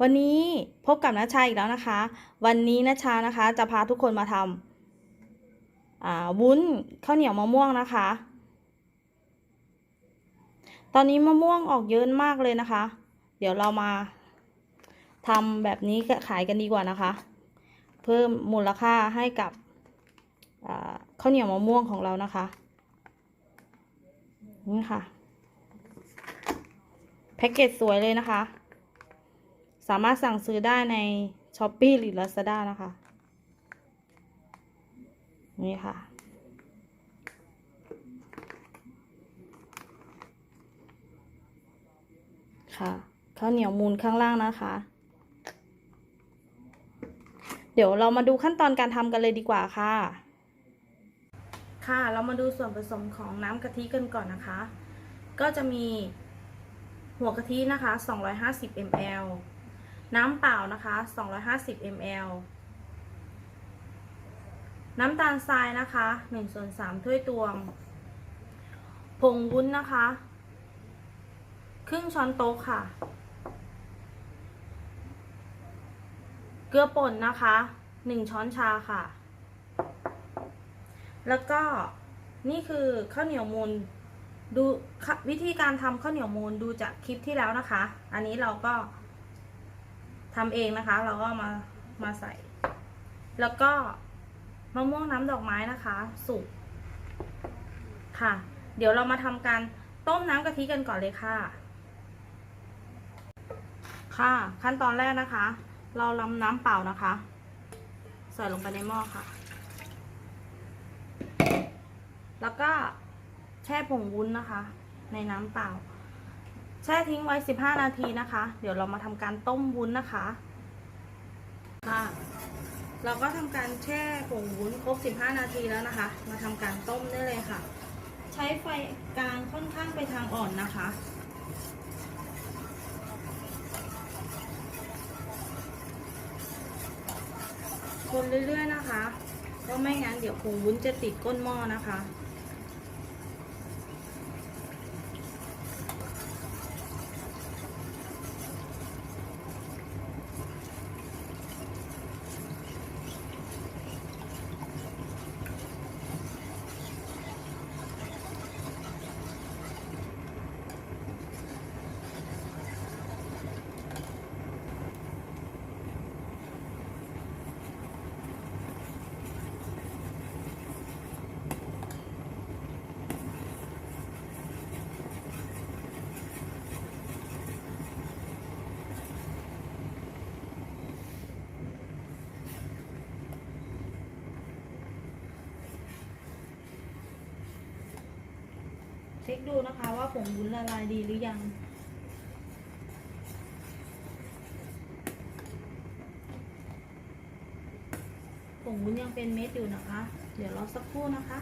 วันนี้พบกับนัชชาอีกแล้วนะคะ วันนี้นัชชานะคะจะพาทุกคนมาทำวุ้นข้าวเหนียวมะม่วงนะคะ ตอนนี้มะม่วงออกเยอะมากเลยนะคะ เดี๋ยวเรามาทำแบบนี้ขายกันดีกว่านะคะ เพิ่มมูลค่าให้กับข้าวเหนียวมะม่วงของเรานะคะ นี่ค่ะ แพ็กเกจสวยเลยนะคะ สามารถสั่งซื้อได้ใน s h อ p e e หรือ Lazada นะคะ นี่ค่ะ ค่ะข้าวเหนียวมูลข้างล่างนะคะ เดี๋ยวเรามาดูขั้นตอนการทำกันเลยดีกว่าค่ะ ค่ะเรามาดูส่วนผสมของน้ำกะทิกันก่อนนะคะ ก็จะมีหัวกะทินะคะ 250 ml น้ำเปล่านะคะ 250 ml น้ำตาลทรายนะคะ1ส่วน3ถ้วยตวง ผงวุ้นนะคะ ครึ่งช้อนโต๊ะค่ะ เกลือป่นนะคะ 1 ช้อนชาค่ะ แล้วก็นี่คือข้าวเหนียวมูลดูวิธีการทำข้าวเหนียวมูลดูจากคลิปที่แล้วนะคะ อันนี้เราก็ ทำเองนะคะ เราก็มามาใส่ แล้วก็มะม่วงน้ำดอกไม้นะคะ สุกค่ะ เดี๋ยวเรามาทำการต้มน้ำกะทิกันก่อนเลยค่ะ ค่ะ ขั้นตอนแรกนะคะ เราลำน้ำเปล่านะคะ ใส่ลงไปในหม้อค่ะ แล้วก็แช่ผงวุ้นนะคะ ในน้ำเปล่า แช่ทิ้งไว้ 15 นาทีนะคะ เดี๋ยวเรามาทำการต้มวุ้นนะคะค่ะเราก็ทำการแช่ผงวุ้นครบ 15 นาทีแล้วนะคะ มาทำการต้มได้เลยค่ะ ใช้ไฟกลางค่อนข้างไปทางอ่อนนะคะคนเรื่อยๆนะคะ เพราะไม่งั้นเดี๋ยวผงวุ้นจะติดก้นหม้อนะคะ ดูนะคะว่าผงวุ้นละลายดีหรือยัง ผงวุ้นยังเป็นเม็ดอยู่นะคะ เดี๋ยวรอสักครู่นะคะ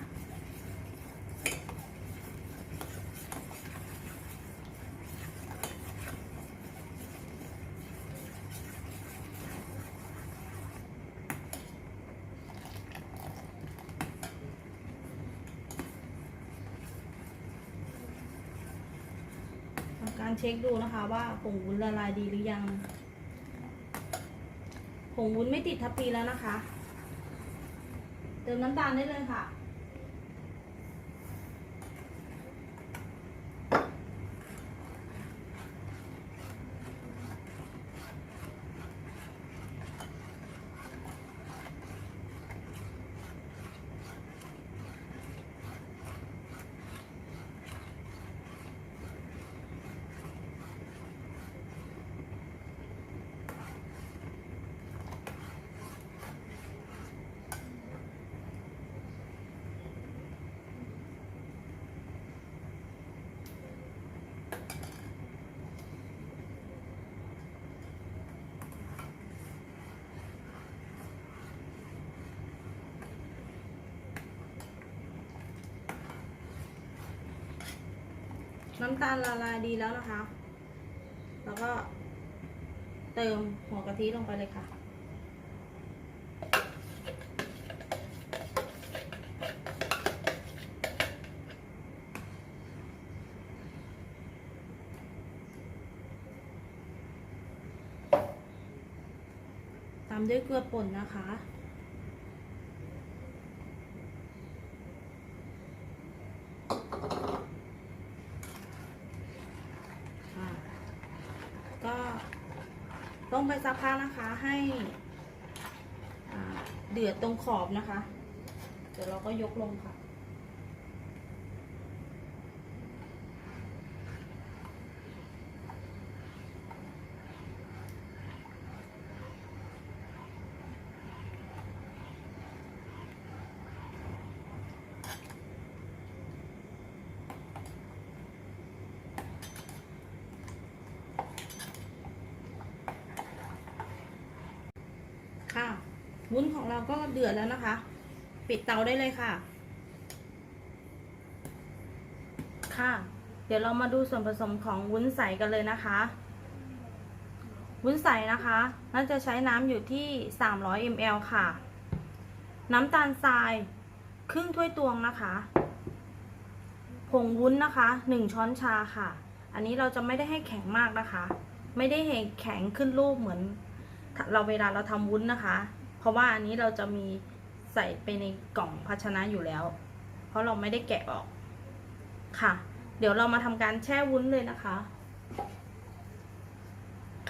เช็คดูนะคะ ว่าผงวุ้นละลายดีหรือยัง ผงวุ้นไม่ติดทับพีแล้วนะคะ เติมน้ำตาลได้เลยค่ะ น้ำตาลละลายดีแล้วนะคะ แล้วก็เติมหัวกะทิลงไปเลยค่ะคามด้วยเกลือป่นนะคะ อ่าก็ต้ม ไปสักพักนะคะให้เดือดตรงขอบนะคะ เดี๋ยวเราก็ยกลงค่ะ วุ้นของเราก็เดือดแล้วนะคะ ปิดเตาได้เลยค่ะ ค่ะ เดี๋ยวเรามาดูส่วนผสมของวุ้นใสกันเลยนะคะ วุ้นใสนะคะน่าจะใช้น้ำอยู่ที่ 300 ml ค่ะ น้ำตาลทรายครึ่งถ้วยตวงนะคะ ผงวุ้นนะคะ 1 ช้อนชาค่ะ อันนี้เราจะไม่ได้ให้แข็งมากนะคะ ไม่ได้ให้แข็งขึ้นรูปเหมือนเราเวลาเราทำวุ้นนะคะ เพราะว่าอันนี้เราจะมีใส่ไปในกล่องภาชนะอยู่แล้ว เพราะเราไม่ได้แกะออกค่ะ เดี๋ยวเรามาทำการแช่วุ้นเลยนะคะ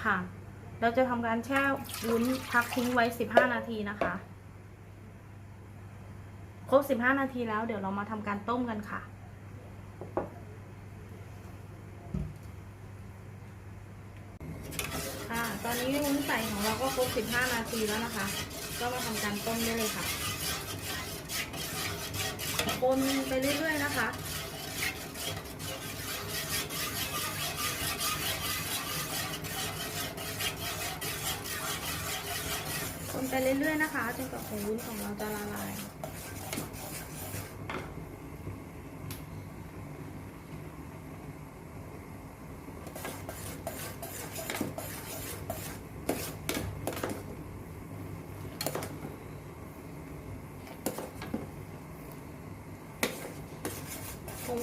ค่ะ เราจะทำการแช่วุ้นพักทิ้งไว้ 15 นาทีนะคะ ครบ 15 นาทีแล้วเดี๋ยวเรามาทำการต้มกันค่ะ ค่ะ ตอ นี้วุ้นใส่ของเราก็ครบ 15 นาทีแล้วนะคะ ก็มาทำการต้มได้เลยค่ะคนไปเรื่อยๆนะคะคนไปเรื่อยๆนะคะจนกว่าผงวุ้นของเราจะละลาย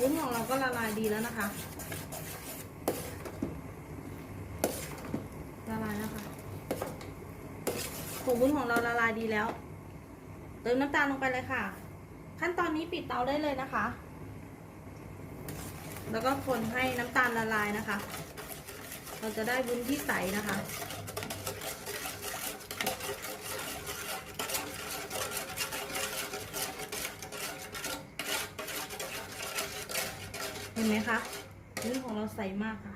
วุ้นของเราก็ละลายดีแล้วนะคะ ละลายแล้วค่ะผงวุ้นของเราละลายดีแล้ว เติมน้ำตาลลงไปเลยค่ะ ขั้นตอนนี้ปิดเตาได้เลยนะคะ แล้วก็คนให้น้ำตาลละลายนะคะ เราจะได้วุ้นที่ใสนะคะ เห็นไหมคะวุ้นของเราใสมากค่ะ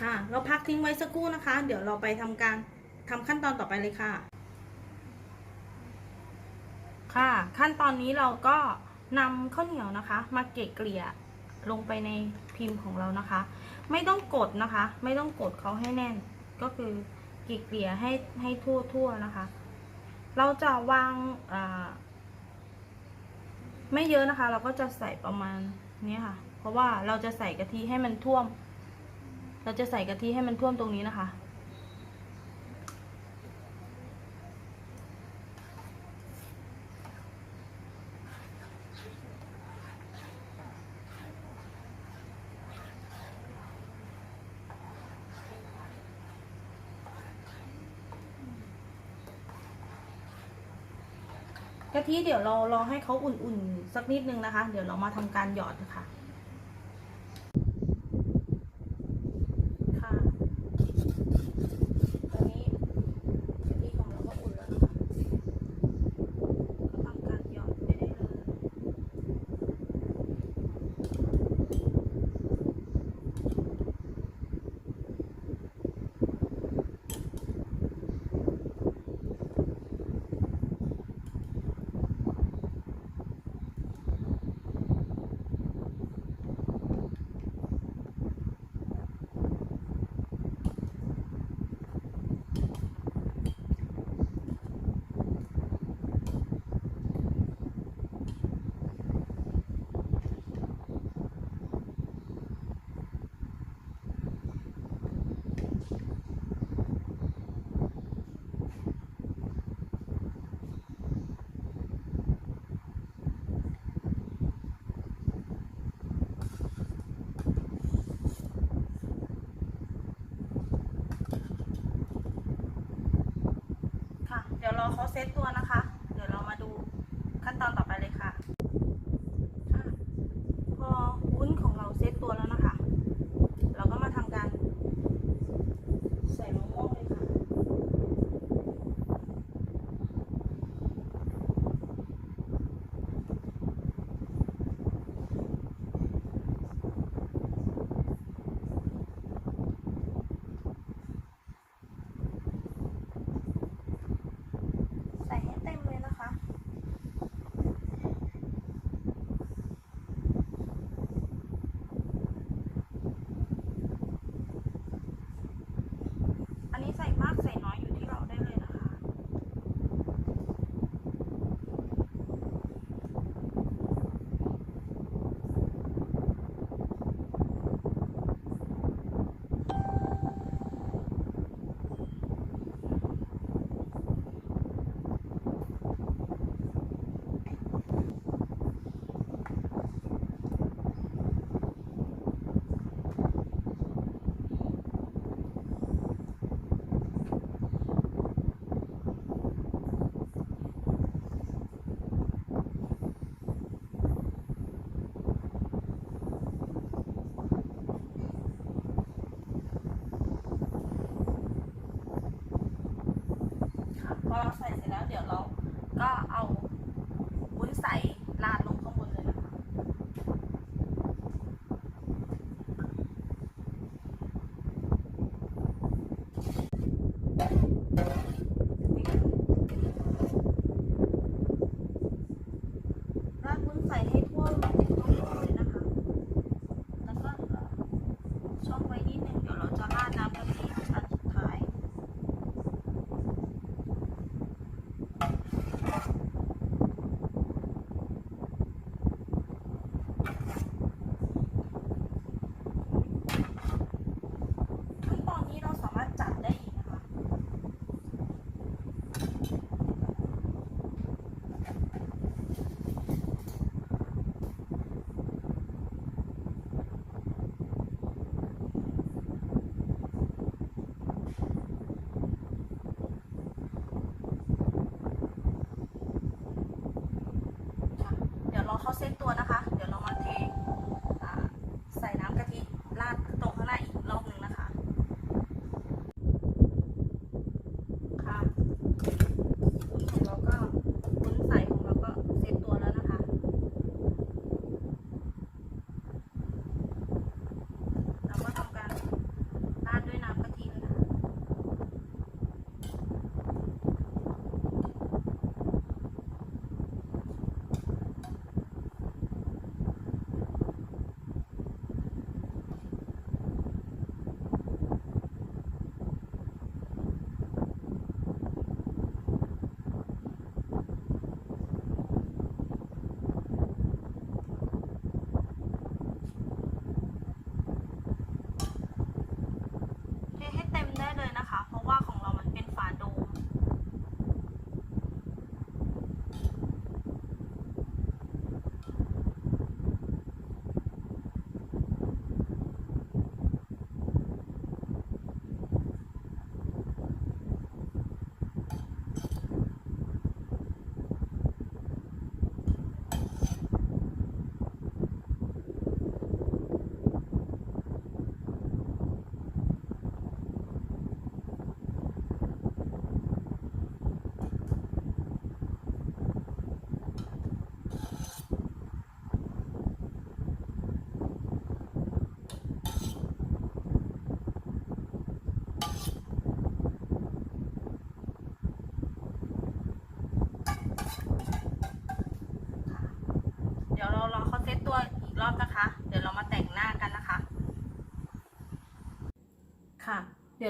ค่ะ เราพักทิ้งไว้สักครู่นะคะ เดี๋ยวเราไปทำการทำขั้นตอนต่อไปเลยค่ะ ขั้นต อนนี้เราก็นำข้าวเหนียวนะคะ มาเกะเกลี่ยลงไปในพิมพ์ของเรานะคะ ไม่ต้องกดนะคะ ไม่ต้องกดเขาให้แน่น ก็คือเกะเกลี่ยให้ให้ทั่วทั่วๆนะคะ เราจะวางไม่เยอะนะคะ เราก็จะใส่ประมาณนี้ค่ะ เพราะว่าเราจะใส่กะทิให้มันท่วม เราจะใส่กะทิให้มันท่วมตรงนี้นะคะ ที่เดี๋ยวเรารอให้เขาอุ่นๆสักนิดนึงนะคะ เดี๋ยวเรามาทำการหยอดนะค่ะ 点了 เส้นตัวนะคะ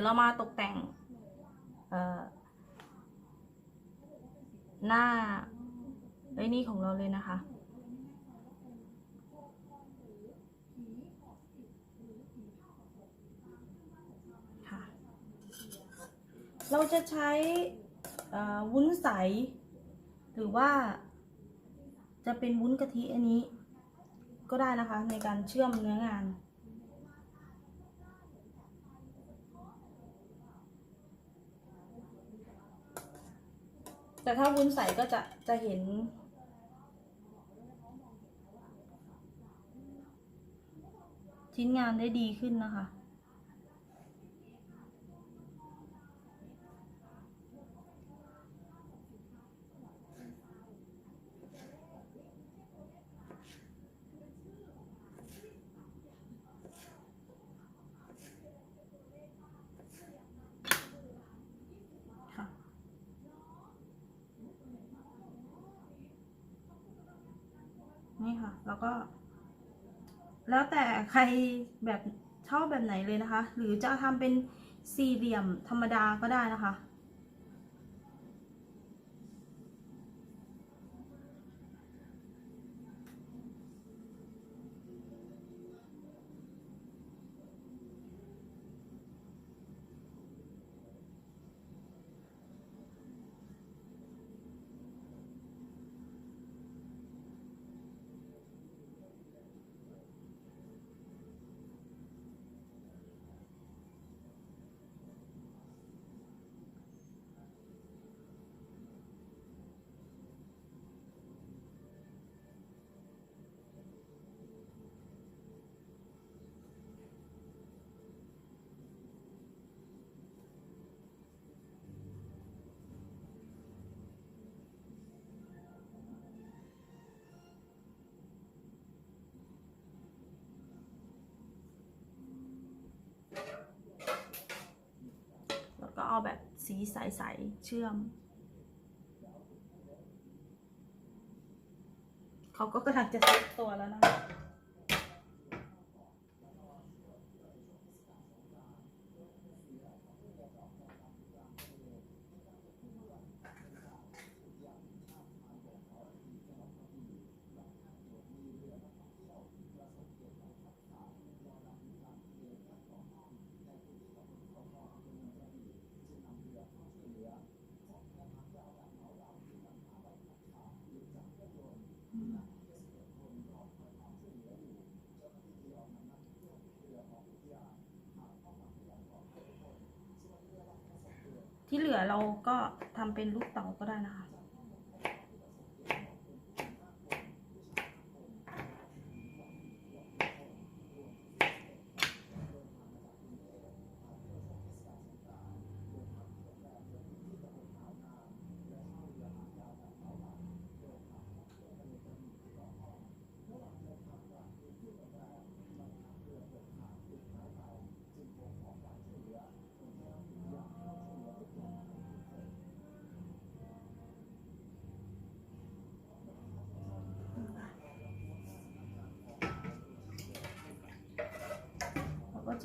ดี๋ยวเรามาตกแต่งหน้าไอ้นี่ของเราเลยนะคะ เราจะใช้วุ้นใส หรือว่าจะเป็นวุ้นกะทิอันนี้ ก็ได้นะคะในการเชื่อมเนื้องาน แต่ถ้าวุ้นใสก็จะจะเห็น ชิ้นงานได้ดีขึ้นนะคะ แล้วก็ แล้วแต่ใครแบบชอบแบบไหนเลยนะคะ หรือจะทำเป็นสี่เหลี่ยมธรรมดาก็ได้นะคะ เอาแบบสีใสๆเชื่อม เขาก็กำลังจะเซ็ตตัวแล้วนะ เหลือเราก็ทำเป็นลูกเต๋าก็ได้นะคะ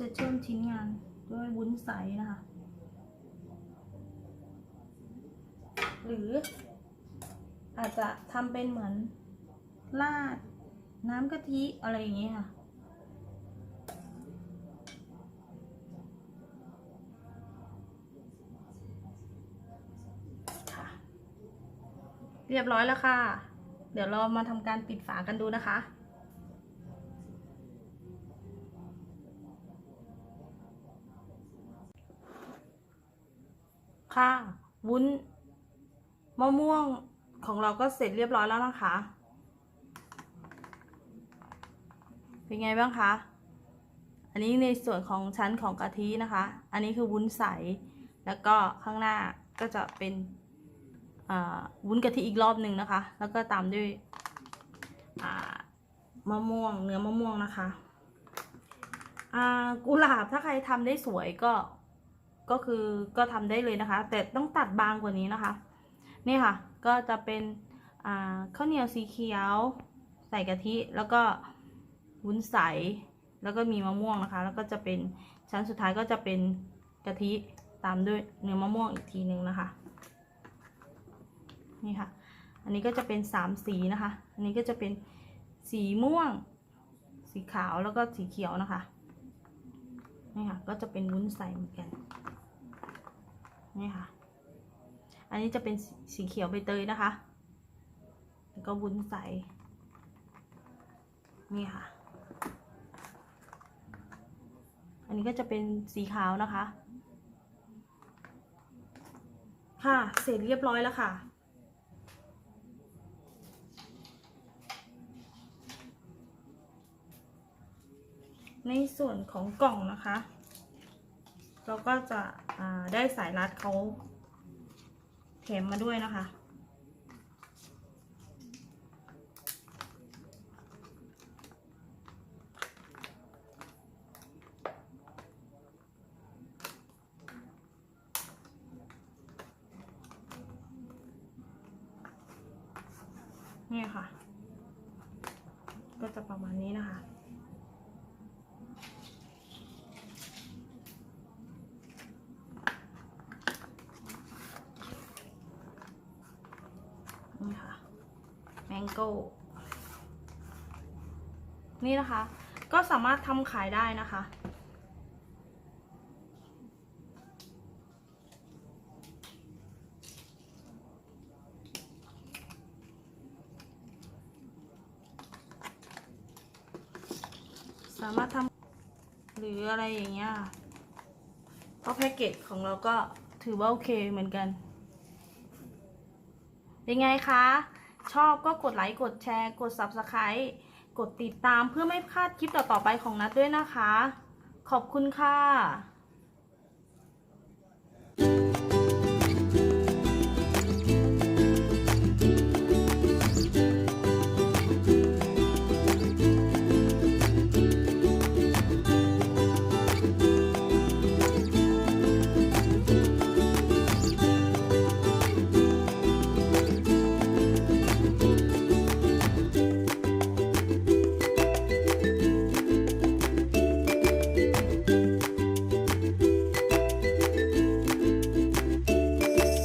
จะเชื่อมชิ้นงานด้วยวุ้นใสนะคะ หรืออาจจะทำเป็นเหมือนราดน้ำกะทิอะไรอย่างนี้ค่ะค่ะเรียบร้อยแล้วค่ะ เดี๋ยวเรามาทำการปิดฝากันดูนะคะ ค่ะวุ้นมะม่วงของเราก็เสร็จเรียบร้อยแล้วนะคะ เป็นไงบ้างคะ อันนี้ในส่วนของชั้นของกะทินะคะ อันนี้คือวุ้นใส แล้วก็ข้างหน้าก็จะเป็นวุ้นกะทิอีกรอบหนึ่งนะคะ แล้วก็ตามด้วยมะม่วงเนื้อมะม่วงนะคะกุหลาบถ้าใครทำได้สวยก็ ก็คือก็ทำได้เลยนะคะ แต่ต้องตัดบางกว่านี้นะคะ นี่ค่ะ ก็จะเป็นข้าวเหนียวสีเขียว ใส่กะทิ แล้วก็วุ้นใส แล้วก็มีมะม่วงนะคะ แล้วก็จะเป็นชั้นสุดท้ายก็จะเป็นกะทิตามด้วยเนื้อมะม่วงอีกทีหนึ่งนะคะ นี่ค่ะ อันนี้ก็จะเป็นสามสีนะคะ อันนี้ก็จะเป็นสีม่วง สีขาวแล้วก็สีเขียวนะคะ นี่ค่ะ ก็จะเป็นวุ้นใสเหมือนกัน นี่ค่ะ อันนี้จะเป็นสีเขียวใบเตยนะคะ แล้วก็วุ้นใส นี่ค่ะ อันนี้ก็จะเป็นสีขาวนะคะ ค่ะ เสร็จเรียบร้อยแล้วค่ะในส่วนของกล่องนะคะ เราก็จะได้สายรัดเขาแถมมาด้วยนะคะ นี่ค่ะ ก็จะประมาณนี้นะคะ นี่ค่ะ แมง โก้ นี่นะคะ ก็สามารถทำขายได้นะคะ สามารถทำหรืออะไรอย่างเงี้ยเพราะแพ็กเกจของเราก็ถือว่าโอเคเหมือนกัน เป็นไงคะ ชอบก็กดไลค์กดแชร์ กด Subscribe กดติดตามเพื่อไม่พลาดคลิปต่อๆไปของนัดด้วยนะคะ ขอบคุณค่ะ